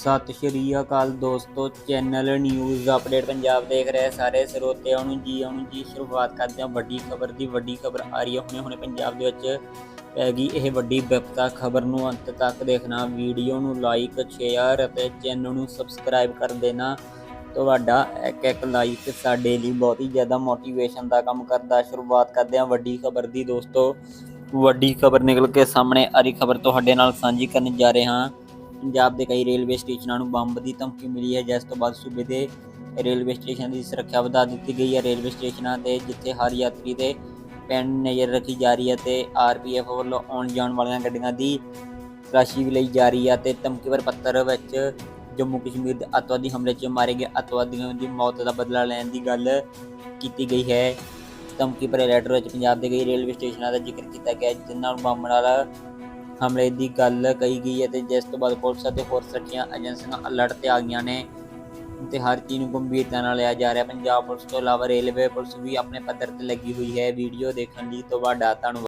ਸਤਿ ਸ਼੍ਰੀ ਅਕਾਲ ਦੋਸਤੋ, channel news update Punjab ਦੇਖ ਰਹੇ ਸਾਰੇ ਸਰੋਤਿਆਂ ਨੂੰ ਜੀ ਆਉਣ ਜੀ ਸ਼ੁਰੂਆਤ ਕਰਦੇ ਹਾਂ। ਵੱਡੀ ਖਬਰ ਦੀ ਵੱਡੀ ਖਬਰ ਆ ਰਹੀ ਹੈ। ਹੁਣੇ ਹੁਣੇ ਪੰਜਾਬ ਦੇ ਵਿੱਚ ਪੈ ਗਈ ਇਹ ਵੱਡੀ ਵਿਪਤਾ ਖਬਰ ਨੂੰ ਅੰਤ ਤੱਕ ਦੇਖਣਾ। ਵੀਡੀਓ ਨੂੰ ਲਾਈਕ ਸ਼ੇਅਰ ਅਤੇ ਚੈਨਲ ਨੂੰ ਸਬਸਕ੍ਰਾਈਬ ਕਰ ਦੇਣਾ। ਤੁਹਾਡਾ ਇੱਕ ਇੱਕ ਲਾਈਕ ਸਾਡੇ ਲਈ ਬਹੁਤ ਹੀ ਜ਼ਿਆਦਾ ਮੋਟੀਵੇਸ਼ਨ ਦਾ ਕੰਮ ਕਰਦਾ। ਸ਼ੁਰੂਆਤ ਕਰਦੇ ਹਾਂ ਵੱਡੀ ਖਬਰ ਦੀ ਦੋਸਤੋ। ਵੱਡੀ ਖਬਰ ਨਿਕਲ ਕੇ ਸਾਹਮਣੇ ਆ ਰਹੀ ਖਬਰ ਤੁਹਾਡੇ ਨਾਲ ਸਾਂਝੀ ਕਰਨ ਜਾ ਰਹੇ। ਹਾਂ ਪੰਜਾਬ ਦੇ ਕਈ ਰੇਲਵੇ ਸਟੇਸ਼ਨਾਂ ਨੂੰ ਬੰਬ ਦੀ ਧਮਕੀ ਮਿਲੀ ਹੈ, ਜਿਸ ਤੋਂ ਬਾਅਦ ਸੂਬੇ ਦੇ ਰੇਲਵੇ ਸਟੇਸ਼ਨਾਂ ਦੀ ਸੁਰੱਖਿਆ ਵਧਾ ਦਿੱਤੀ ਗਈ ਹੈ। ਰੇਲਵੇ ਸਟੇਸ਼ਨਾਂ ਤੇ ਜਿੱਥੇ ਹਰ ਯਾਤਰੀ 'ਤੇ ਪੈਣ ਨਜ਼ਰ ਰੱਖੀ ਜਾ ਰਹੀ ਹੈ ਤੇ ਆਰਪੀਐਫ ਵੱਲੋਂ ਆਉਣ ਜਾਣ ਵਾਲੀਆਂ ਗੱਡੀਆਂ ਦੀ ਤਲਾਸ਼ੀ ਵੀ ਲਈ ਜਾ ਰਹੀ ਹੈ ਤੇ ਧਮਕੀਵਰ ਪੱਤਰ ਵਿੱਚ ਜੰਮੂ ਕਸ਼ਮੀਰ ਦੇ ਅੱਤਵਾਦੀ ਹਮਲੇ 'ਚ ਮਾਰੇ ਗਏ ਅੱਤਵਾਦੀਆਂ ਦੀ ਮੌਤ ਦਾ ਬਦਲਾ ਲੈਣ ਦੀ ਗੱਲ ਕੀਤੀ ਗਈ ਹੈ। ਧਮਕੀ ਭਰੇ ਲੈਟਰ ਵਿੱਚ ਪੰਜਾਬ ਦੇ ਕਈ ਰੇਲਵੇ ਸਟੇਸ਼ਨਾਂ ਦਾ ਜ਼ਿਕਰ ਕੀਤਾ ਗਿਆ ਜਿਨ੍ਹਾਂ ਨੂੰ ਬੰਬ ਨਾਲ ਹਮਲੇ ਦੀ ਗੱਲ ਕਹੀ ਗਈ ਹੈ ਤੇ ਜਿਸ ਤੋਂ ਬਾਅਦ ਪੁਲਿਸ ਅਤੇ ਹੋਰ ਸੁਰੱਖਿਆ ਏਜੰਸੀਆਂ ਅਲਰਟ ਤੇ ਆ ਗਈਆਂ ਨੇ ਤੇ ਹਰ ਚੀਜ਼ ਨੂੰ ਗੰਭੀਰਤਾ ਨਾਲ ਲਿਆ ਜਾ ਰਿਹਾ ਪੰਜਾਬ ਪੁਲਿਸ ਤੋਂ ਇਲਾਵਾ ਰੇਲਵੇ ਪੁਲਿਸ ਵੀ ਆਪਣੇ ਪੱਧਰ ਤੇ ਲੱਗੀ ਹੋਈ ਹੈ। ਵੀਡੀਓ ਦੇਖਣ ਲਈ ਤੁਹਾਡਾ ਧੰਨਵਾਦ।